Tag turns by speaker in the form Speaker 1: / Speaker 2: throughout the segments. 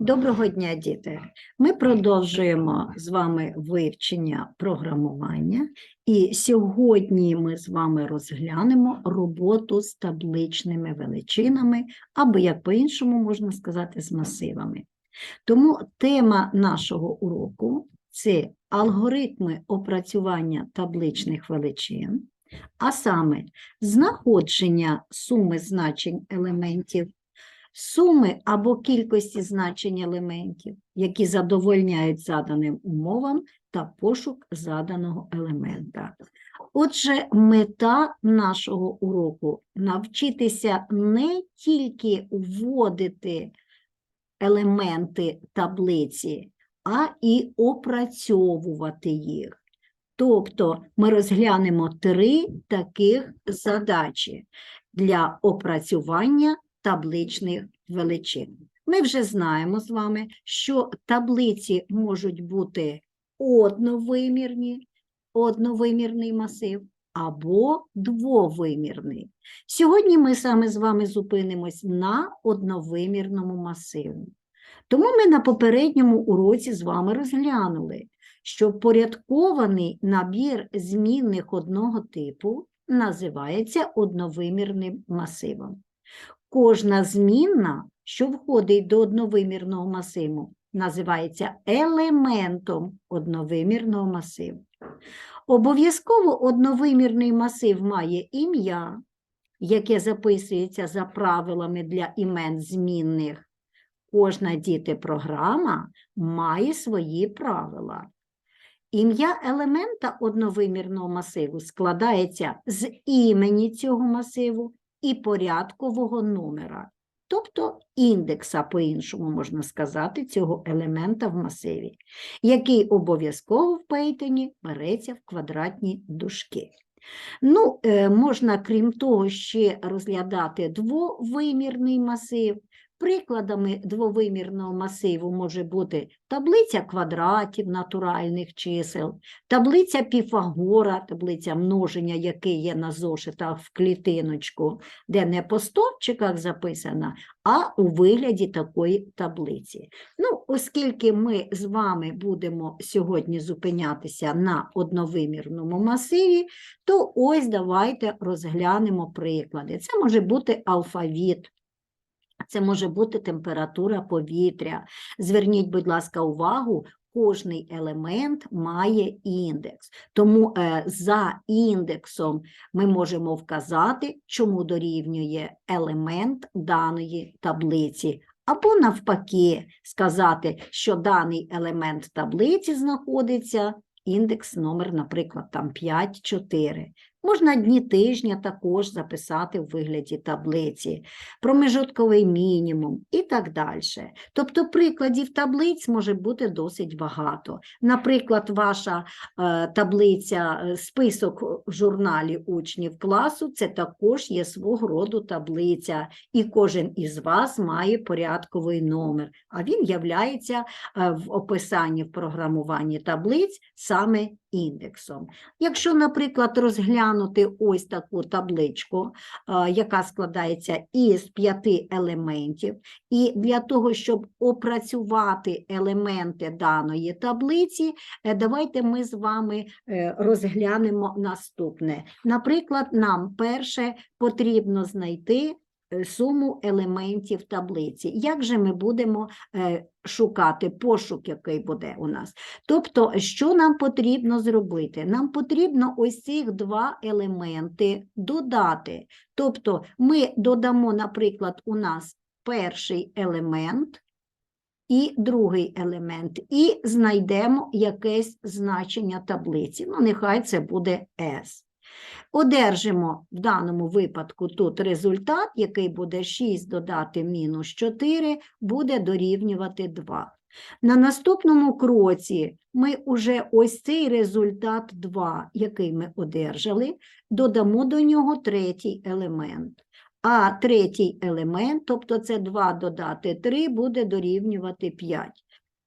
Speaker 1: Доброго дня, діти! Ми продовжуємо з вами вивчення програмування, і сьогодні ми з вами розглянемо роботу з табличними величинами, або, як по-іншому можна сказати, з масивами. Тому тема нашого уроку це алгоритми опрацювання табличних величин, а саме знаходження суми значень елементів суми або кількості значень елементів, які задовольняють заданим умовам та пошук заданого елемента. Отже, мета нашого уроку навчитися не тільки вводити елементи таблиці, а і опрацьовувати їх. Тобто ми розглянемо три таких задачі для опрацювання табличних величин. Ми вже знаємо з вами, що таблиці можуть бути одновимірні, одновимірний масив або двовимірний. Сьогодні ми саме з вами зупинимось на одновимірному масиві. Тому ми на попередньому уроці з вами розглянули, що порядкований набір змінних одного типу називається одновимірним масивом. Кожна змінна, що входить до одновимірного масиву, називається елементом одновимірного масиву. Обов'язково одновимірний масив має ім'я, яке записується за правилами для імен змінних. Кожна діти-програма має свої правила. Ім'я елемента одновимірного масиву складається з імені цього масиву і порядкового номера, тобто індекса, по-іншому можна сказати, цього елемента в масиві, який обов'язково в Python береться в квадратні дужки. Ну, е, можна, крім того, ще розглядати двовимірний масив. Прикладами двовимірного масиву може бути таблиця квадратів натуральних чисел, таблиця Піфагора, таблиця множення, який є на зошитах в клітиночку, де не по стовпчиках записана, а у вигляді такої таблиці. Ну, оскільки ми з вами будемо сьогодні зупинятися на одновимірному масиві, то ось давайте розглянемо приклади. Це може бути алфавіт. Це може бути температура повітря. Зверніть, будь ласка, увагу, кожний елемент має індекс. Тому е, за індексом ми можемо вказати, чому дорівнює елемент даної таблиці. Або навпаки, сказати, що даний елемент таблиці знаходиться індекс номер, наприклад, там 5, 4. Можна дні тижня також записати в вигляді таблиці, промежутковий мінімум і так далі. Тобто прикладів таблиць може бути досить багато. Наприклад, ваша е, таблиця, е, список в журналі учнів класу це також є свого роду таблиця, і кожен із вас має порядковий номер, а він являється е, в описанні в програмуванні таблиць саме індексом. Якщо, наприклад, розглянути ось таку табличку, яка складається із п'яти елементів, і для того, щоб опрацювати елементи даної таблиці, е, давайте ми з вами е, розглянемо наступне. Наприклад, нам перше потрібно знайти е, суму елементів таблиці. Як же ми будемо е, шукати пошук, який буде у нас? Тобто, що нам потрібно зробити? Нам потрібно ось цих два елементи додати. Тобто, ми додамо, наприклад, у нас перший елемент. І другий елемент, і знайдемо якесь значення таблиці. Ну, нехай це буде S. Одержимо в даному випадку тут результат, який буде 6 додати мінус 4, буде дорівнювати 2. На наступному кроці ми уже ось цей результат 2, який ми одержали, додамо до нього третій елемент. А третій елемент, тобто це 2 додати 3, буде дорівнювати 5.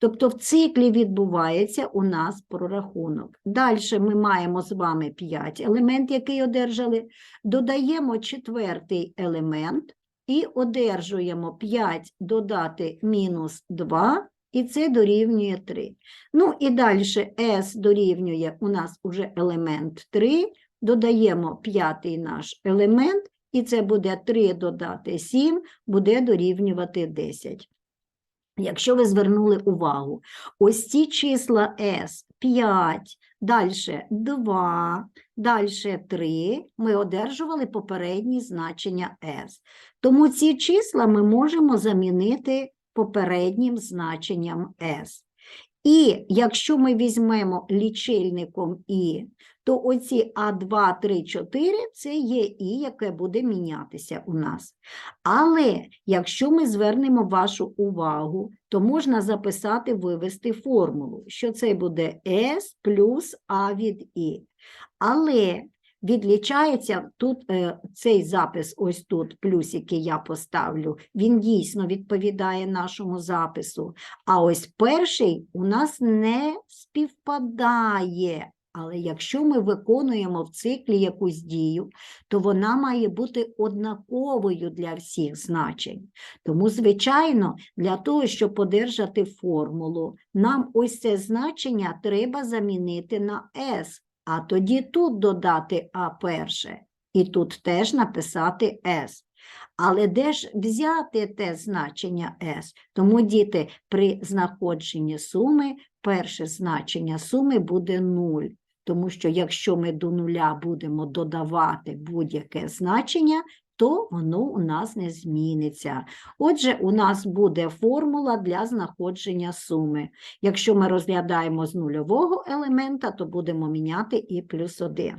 Speaker 1: Тобто в циклі відбувається у нас прорахунок. Далі ми маємо з вами 5 елемент, який одержали, додаємо четвертий елемент, і одержуємо 5 додати мінус 2, і це дорівнює 3. Ну і далі s дорівнює у нас уже елемент 3, додаємо п'ятий наш елемент, і це буде 3 додати 7, буде дорівнювати 10. Якщо ви звернули увагу, ось ці числа s 5, далі 2, далі 3, ми одержували попередні значення s. Тому ці числа ми можемо замінити попереднім значенням s. І якщо ми візьмемо лічильником і, то оці А2, 3, 4 це є і, яке буде мінятися у нас. Але якщо ми звернемо вашу увагу, то можна записати, вивести формулу, що це буде S плюс А від І. Але відлічається тут е, цей запис, ось тут, плюсики я поставлю, він дійсно відповідає нашому запису. А ось перший у нас не співпадає. Але якщо ми виконуємо в циклі якусь дію, то вона має бути однаковою для всіх значень. Тому, звичайно, для того, щоб одержати формулу, нам ось це значення треба замінити на S, а тоді тут додати А перше, і тут теж написати S. Але де ж взяти те значення S? Тому, діти, при знаходженні суми перше значення суми буде 0. Тому що якщо ми до нуля будемо додавати будь-яке значення, то воно у нас не зміниться. Отже, у нас буде формула для знаходження суми. Якщо ми розглядаємо з нульового елемента, то будемо міняти і плюс 1.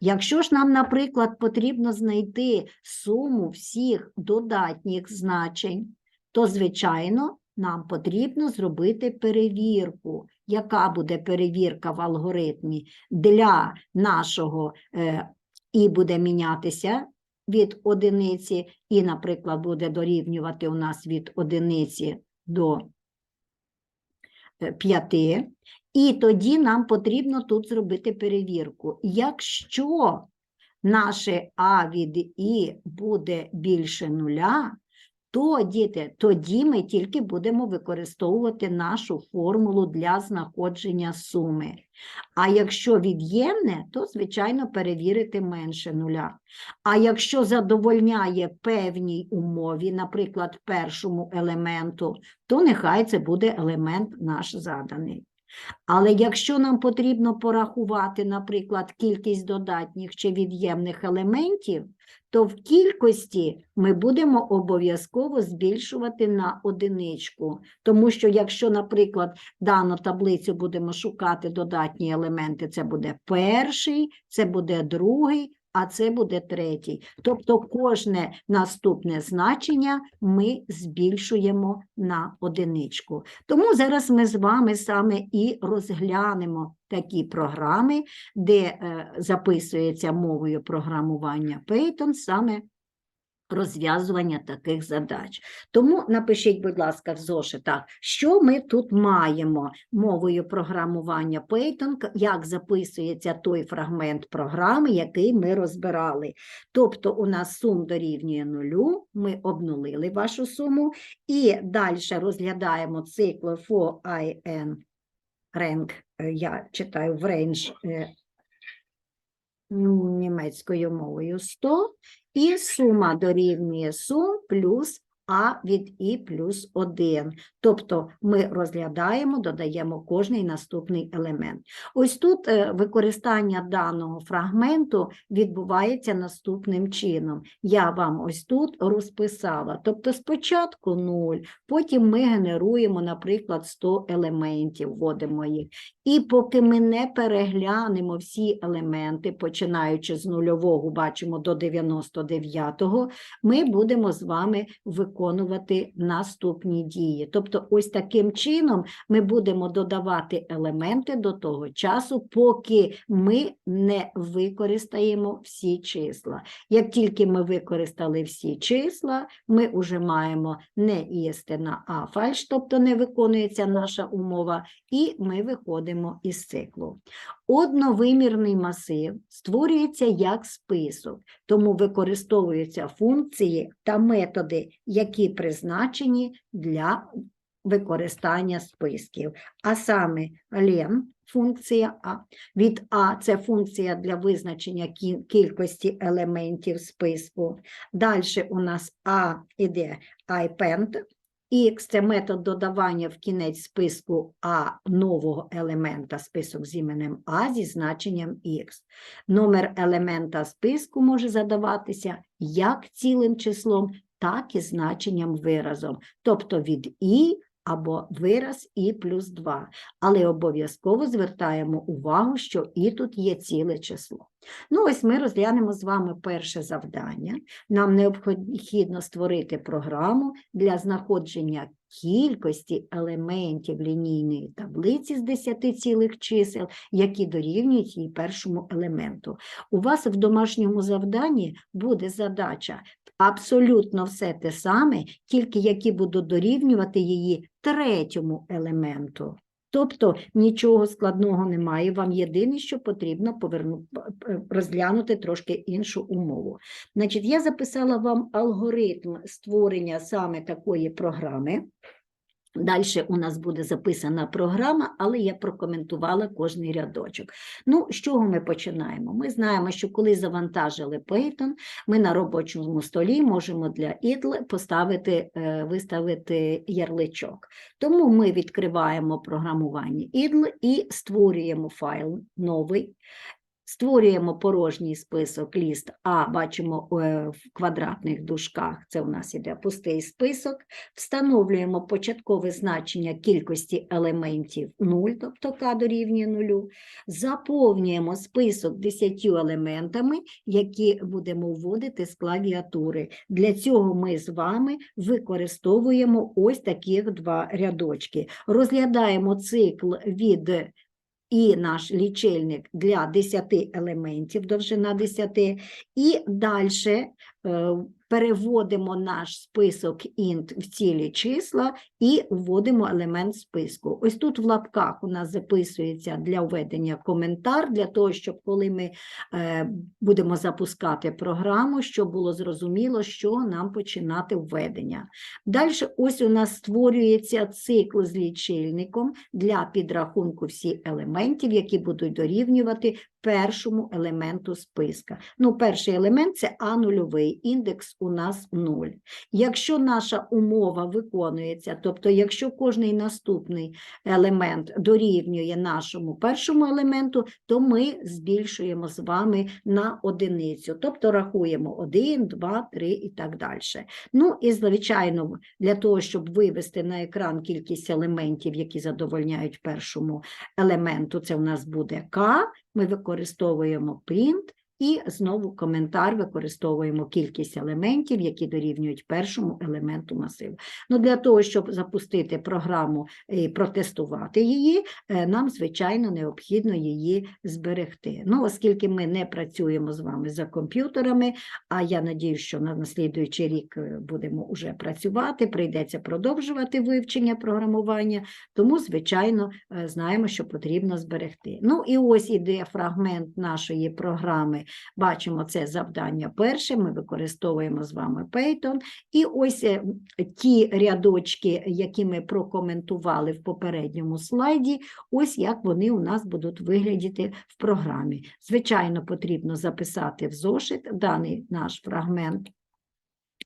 Speaker 1: Якщо ж нам, наприклад, потрібно знайти суму всіх додатніх значень, то, звичайно, нам потрібно зробити перевірку. Яка буде перевірка в алгоритмі для нашого е, і буде мінятися від одиниці, і, наприклад, буде дорівнювати у нас від одиниці до 5. І тоді нам потрібно тут зробити перевірку. Якщо наше А від І буде більше нуля, то, діти, тоді ми тільки будемо використовувати нашу формулу для знаходження суми. А якщо від'ємне, то, звичайно, перевірити менше нуля. А якщо задовольняє певній умові, наприклад, першому елементу, то нехай це буде елемент наш заданий. Але якщо нам потрібно порахувати, наприклад, кількість додатніх чи від'ємних елементів, то в кількості ми будемо обов'язково збільшувати на одиничку. Тому що якщо, наприклад, дану таблицю будемо шукати додатні елементи, це буде перший, це буде другий, а це буде третій. Тобто кожне наступне значення ми збільшуємо на одиничку. Тому зараз ми з вами саме і розглянемо такі програми, де е, записується мовою програмування Python саме розв'язування таких задач. Тому напишіть, будь ласка, в зошитах, що ми тут маємо мовою програмування Python, як записується той фрагмент програми, який ми розбирали. Тобто у нас сум дорівнює нулю, ми обнулили вашу суму, і далі розглядаємо цикл for in rank, е, я читаю в range е, німецькою мовою 100, і сума дорівнює сум плюс а від і плюс 1. Тобто ми розглядаємо, додаємо кожний наступний елемент. Ось тут е, використання даного фрагменту відбувається наступним чином. Я вам ось тут розписала. Тобто спочатку 0, потім ми генеруємо, наприклад, 100 елементів, вводимо їх. І поки ми не переглянемо всі елементи, починаючи з нульового, бачимо до 99-го, ми будемо з вами виконувати наступні дії. Тобто, ось таким чином ми будемо додавати елементи до того часу, поки ми не використаємо всі числа. Як тільки ми використали всі числа, ми вже маємо не їсти на А фальш, тобто не виконується наша умова, і ми виходимо із циклу. Одновимірний масив створюється як список, тому використовуються функції та методи, які призначені для використання списків. А саме len функція А. Від А це функція для визначення кількості елементів списку. Далі у нас А іде append, X – це метод додавання в кінець списку А нового елемента, список з іменем А зі значенням X. Номер елемента списку може задаватися як цілим числом, так і значенням виразом, тобто від І або вираз І плюс 2. Але обов'язково звертаємо увагу, що І тут є ціле число. Ну, ось ми розглянемо з вами перше завдання. Нам необхідно створити програму для знаходження кількості елементів лінійної таблиці з 10 цілих чисел, які дорівнюють її першому елементу. У вас в домашньому завданні буде задача абсолютно все те саме, тільки які будуть дорівнювати її третьому елементу. Тобто нічого складного немає, вам єдине, що потрібно поверну... розглянути трошки іншу умову. Значить, я записала вам алгоритм створення саме такої програми. Далі у нас буде записана програма, але я прокоментувала кожний рядочок. Ну, з чого ми починаємо? Ми знаємо, що коли завантажили Python, ми на робочому столі можемо для idle поставити, е, виставити ярличок. Тому ми відкриваємо програмування idle і створюємо файл новий. Створюємо порожній список ліст А, бачимо е, в квадратних дужках, це у нас іде пустий список. Встановлюємо початкове значення кількості елементів 0, тобто К дорівнює 0. Заповнюємо список 10 елементами, які будемо вводити з клавіатури. Для цього ми з вами використовуємо ось таких два рядочки. Розглядаємо цикл від і наш лічильник для 10 елементів, довжина 10, і далі переводимо наш список int в цілі числа і вводимо елемент списку. Ось тут в лапках у нас записується для введення коментар, для того, щоб коли ми е, будемо запускати програму, щоб було зрозуміло, що нам починати введення. Далі ось у нас створюється цикл з лічильником для підрахунку всіх елементів, які будуть дорівнювати першому елементу списка. Ну, перший елемент це А нульовий, індекс у нас 0. Якщо наша умова виконується, тобто якщо кожний наступний елемент дорівнює нашому першому елементу, то ми збільшуємо з вами на одиницю, тобто рахуємо 1, 2, 3 і так далі. Ну і звичайно, для того, щоб вивести на екран кількість елементів, які задовольняють першому елементу, це у нас буде К, ми використовуємо print і знову коментар використовуємо кількість елементів, які дорівнюють першому елементу масиву. Ну, для того, щоб запустити програму і протестувати її, е, нам, звичайно, необхідно її зберегти. Ну, оскільки ми не працюємо з вами за комп'ютерами, а я надію, що на наслідуючий рік е, будемо вже працювати, прийдеться продовжувати вивчення програмування, тому, звичайно, е, знаємо, що потрібно зберегти. Ну і ось іде фрагмент нашої програми. Бачимо це завдання перше, ми використовуємо з вами Python. І ось е, ті рядочки, які ми прокоментували в попередньому слайді, ось як вони у нас будуть виглядіти в програмі. Звичайно, потрібно записати в зошит даний наш фрагмент.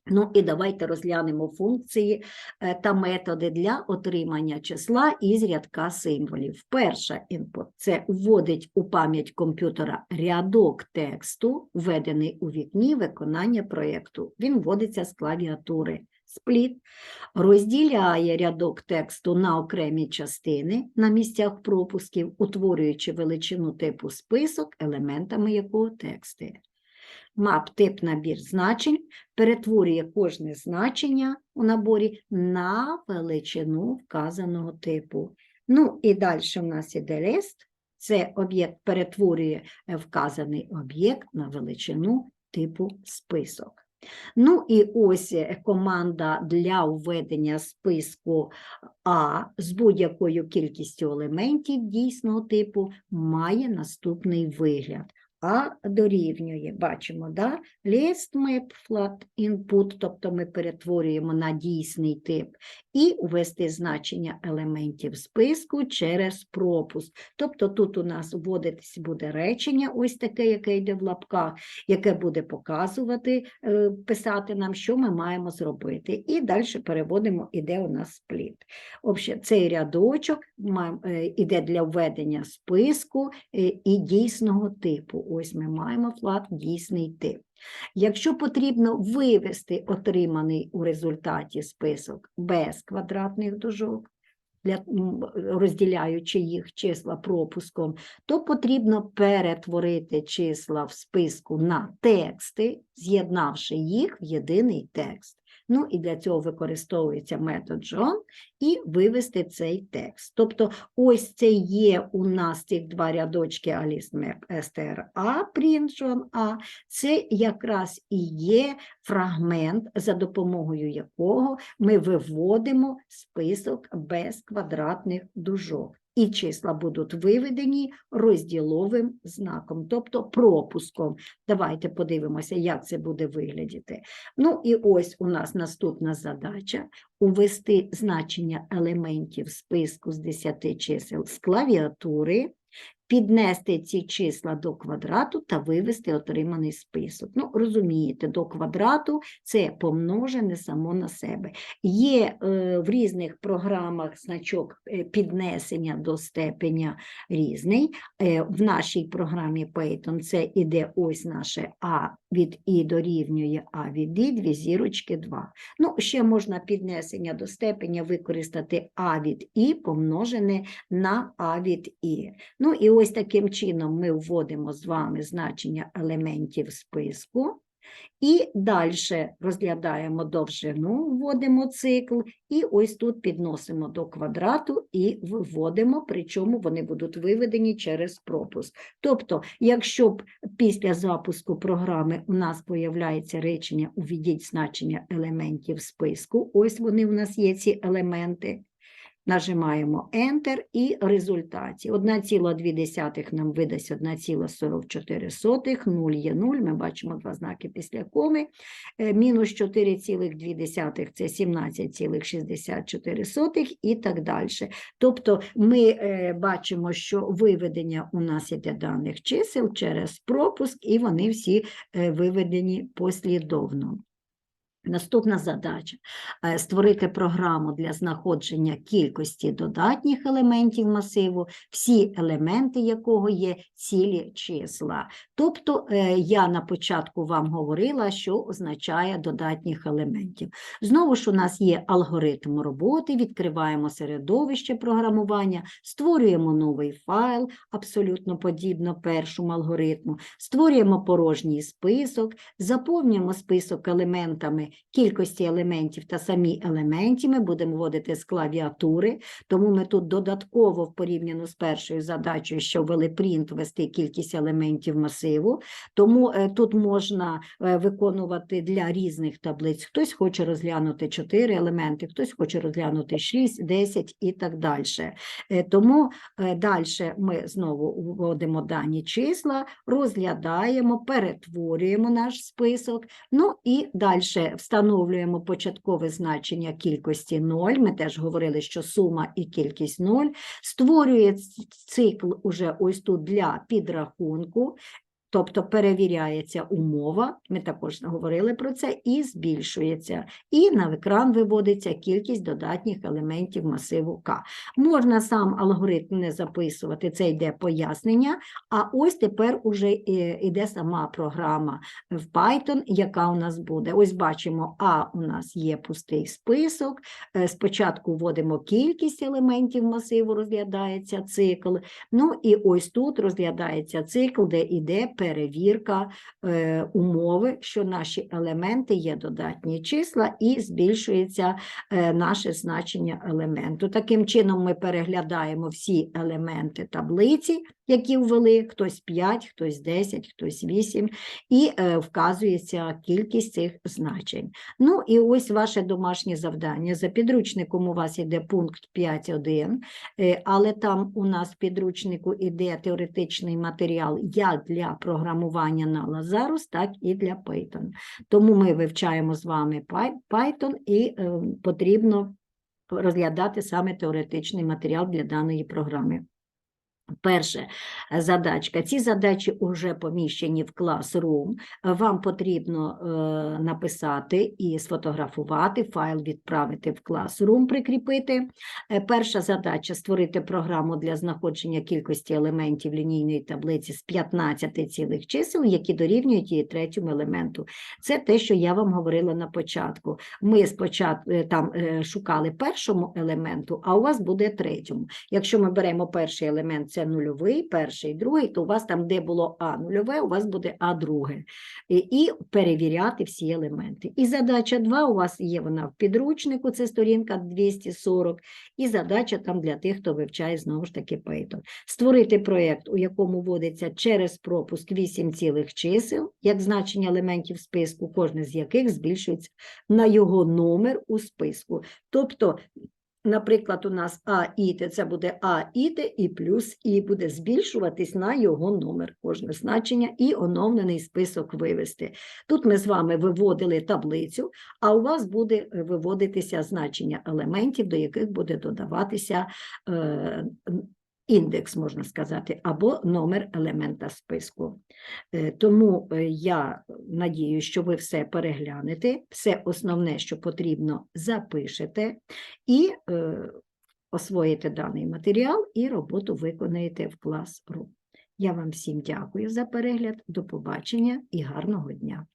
Speaker 1: Ну і давайте розглянемо функції е, та методи для отримання числа із рядка символів. Перша input – це вводить у пам'ять комп'ютера рядок тексту, введений у вікні виконання проєкту. Він вводиться з клавіатури. Спліт розділяє рядок тексту на окремі частини на місцях пропусків, утворюючи величину типу список, елементами якого тексти. Map тип набір значень перетворює кожне значення у наборі на величину вказаного типу. Ну і далі в нас іде лист. Це об'єкт перетворює е, вказаний об'єкт на величину типу список. Ну і ось е, команда для введення списку А з будь-якою кількістю елементів дійсного типу має наступний вигляд. А дорівнює, бачимо, да? list map flat input, тобто ми перетворюємо на дійсний тип, і ввести значення елементів списку через пропуск. Тобто тут у нас вводитись буде речення, ось таке, яке йде в лапках, яке буде показувати, е, писати нам, що ми маємо зробити. І далі переводимо, іде у нас спліт. Обще, цей рядочок е, іде для введення списку е, і дійсного типу. Ось ми маємо флаг дійсний тип. Якщо потрібно вивести отриманий у результаті список без квадратних дужок, розділяючи їх числа пропуском, то потрібно перетворити числа в списку на тексти, з'єднавши їх в єдиний текст. Ну і для цього використовується метод John і вивести цей текст. Тобто ось це є у нас ці два рядочки Map STRA, print John A, це якраз і є фрагмент, за допомогою якого ми виводимо список без квадратних дужок. І числа будуть виведені розділовим знаком, тобто пропуском. Давайте подивимося, як це буде виглядіти. Ну і ось у нас наступна задача увести значення елементів списку з 10 чисел з клавіатури, піднести ці числа до квадрату та вивести отриманий список. Ну, розумієте, до квадрату це помножене само на себе. Є е, в різних програмах значок е, піднесення до степеня різний. Е, в нашій програмі Python це іде ось наше А від І дорівнює А від І, дві зірочки 2. Ну, ще можна піднесення до степеня використати А від І помножене на А від І. Ну і ось таким чином ми вводимо з вами значення елементів списку. І далі розглядаємо довжину, вводимо цикл, і ось тут підносимо до квадрату і виводимо, причому вони будуть виведені через пропуск. Тобто, якщо б після запуску програми у нас появляється речення «Уведіть значення елементів списку», ось вони у нас є ці елементи, Нажимаємо Enter і результаті. 1,2 нам видасть 1,44, 0 є 0, ми бачимо два знаки після коми. Е, Мінус 4,2 – це 17,64 і так далі. Тобто ми е, бачимо, що виведення у нас іде даних чисел через пропуск, і вони всі е, виведені послідовно. Наступна задача е, створити програму для знаходження кількості додатніх елементів масиву, всі елементи якого є цілі числа. Тобто е, я на початку вам говорила, що означає додатніх елементів. Знову ж у нас є алгоритм роботи, відкриваємо середовище програмування, створюємо новий файл, абсолютно подібно першому алгоритму, створюємо порожній список, заповнюємо список елементами кількості елементів та самі елементи ми будемо вводити з клавіатури, тому ми тут додатково в порівняно з першою задачею, що ввели принт, ввести кількість елементів масиву, тому е, тут можна е, виконувати для різних таблиць. Хтось хоче розглянути 4 елементи, хтось хоче розглянути 6, 10 і так далі. Е, Тому далі ми знову вводимо дані числа, розглядаємо, перетворюємо наш список, ну і далі встановлюємо початкове значення кількості 0. Ми теж говорили, що сума і кількість 0. Створює цикл уже ось тут для підрахунку. Тобто перевіряється умова, ми також говорили про це, і збільшується. І на екран виводиться кількість додатніх елементів масиву К. Можна сам алгоритм не записувати, це йде пояснення, а ось тепер уже йде сама програма в Python, яка у нас буде. Ось бачимо, А у нас є пустий список. Е, Спочатку вводимо кількість елементів масиву, розглядається цикл. Ну і ось тут розглядається цикл, де йде перевірка е, умови, що наші елементи є додатні числа і збільшується е, наше значення елементу. Таким чином ми переглядаємо всі елементи таблиці, які ввели, хтось 5, хтось 10, хтось 8, і е, вказується кількість цих значень. Ну і ось ваше домашнє завдання. За підручником у вас йде пункт 5.1, е, але там у нас в підручнику іде теоретичний матеріал як для програмування на Lazarus, так і для Python. Тому ми вивчаємо з вами Python і е, потрібно розглядати саме теоретичний матеріал для даної програми. Перше е, задачка. Ці задачі вже поміщені в Classroom. Вам потрібно е, написати і сфотографувати, файл відправити в Classroom, прикріпити. Е, Перша задача створити програму для знаходження кількості елементів лінійної таблиці з 15 цілих чисел, які дорівнюють її третьому елементу. Це те, що я вам говорила на початку. Ми спочатку е, там шукали першому елементу, а у вас буде третьому. Якщо ми беремо перший елемент, це нульовий, перший, другий, то у вас там, де було А нульове, у вас буде А друге. І, перевіряти всі елементи. І задача 2 у вас є вона в підручнику, це сторінка 240, і задача там для тих, хто вивчає знову ж таки Python. Створити проєкт, у якому вводиться через пропуск 8 цілих чисел, як значення елементів списку, кожне з яких збільшується на його номер у списку. Тобто Наприклад, у нас А іти, це буде А іти і плюс І буде збільшуватись на його номер, кожне значення, і оновлений список вивести. Тут ми з вами виводили таблицю, а у вас буде е, виводитися значення елементів, до яких буде додаватися е, індекс, можна сказати, або номер елемента списку. Е, Тому е, я надію, що ви все переглянете, все основне, що потрібно, запишете і е, освоїте даний матеріал і роботу виконаєте в Classroom. Я вам всім дякую за перегляд, до побачення і гарного дня!